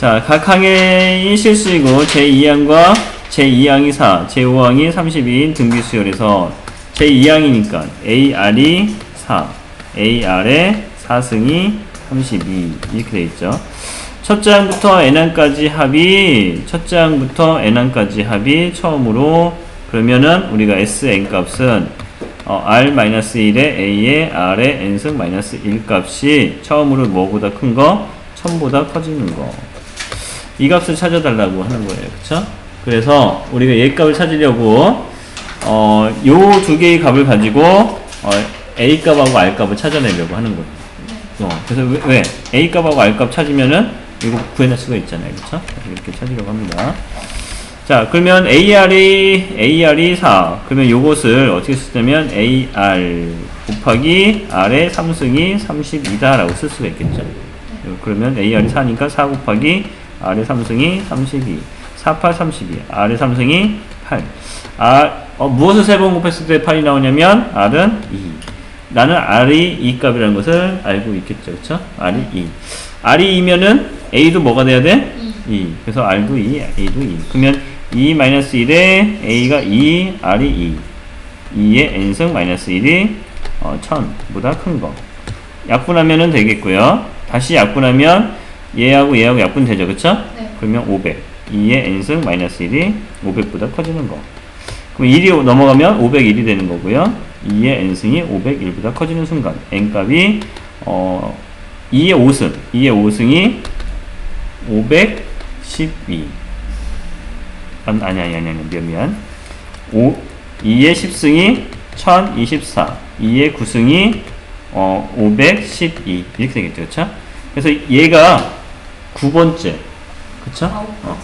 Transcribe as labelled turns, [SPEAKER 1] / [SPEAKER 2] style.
[SPEAKER 1] 자, 각 항의 실수이고 제2항과 제2항이 4, 제5항이 32인 등비 수열에서 제2항이니까 AR이 4, AR의 4승이 32 이렇게 돼 있죠. 첫째 항부터 n항까지 합이 첫째 항부터 n항까지 합이 처음으로 그러면은 우리가 sn 값은 어, r-1의 a의 r의 n승 마이너스 1 값이 처음으로 뭐보다 큰 거? 1000보다 커지는 거. 이 값을 찾아달라고 하는 거예요. 그쵸? 그래서 우리가 얘 값을 찾으려고 어, 요 두 개의 값을 가지고 어, a 값하고 r 값을 찾아내려고 하는 거예요. 어, 그래서 왜, 왜? a 값하고 r 값 찾으면은 이거 구해낼 수가 있잖아요. 그쵸? 이렇게 찾으려고 합니다. 자, 그러면 AR이, AR이 4. 그러면 요것을 어떻게 쓰냐면 AR 곱하기 R의 3승이 32다라고 쓸 수가 있겠죠. 그러면 AR이 4니까 4 곱하기 R의 3승이 32. 4, 8, 32. R의 3승이 8. R, 어, 무엇을 세 번 곱했을 때 8이 나오냐면 R은 2. 나는 R이 2 값이라는 것을 알고 있겠죠. 그쵸? R이 2. R이 2면은 A도 뭐가 돼야 돼? 2. 그래서 R도 2, A도 2. 그러면 2 마이너스 1에 A가 2, R이 2. 2의 N승 마이너스 1이 어, 1000보다 큰 거. 약분하면은 되겠고요. 다시 약분하면 얘하고 얘하고 약분되죠. 그쵸?
[SPEAKER 2] 네.
[SPEAKER 1] 그러면 500. 2의 N승 마이너스 1이 500보다 커지는 거. 그럼 1이 넘어가면 501이 되는 거고요. 2의 n승이 501보다 커지는 순간 n값이 어 2의 5승, 2의 5승이 512. 아니 아니 아니 아니 미안 미안. 5 2의 10승이 1024. 2의 9승이 어 512. 이렇게 되겠죠. 그렇죠? 그래서 얘가 9번째. 그쵸? 어,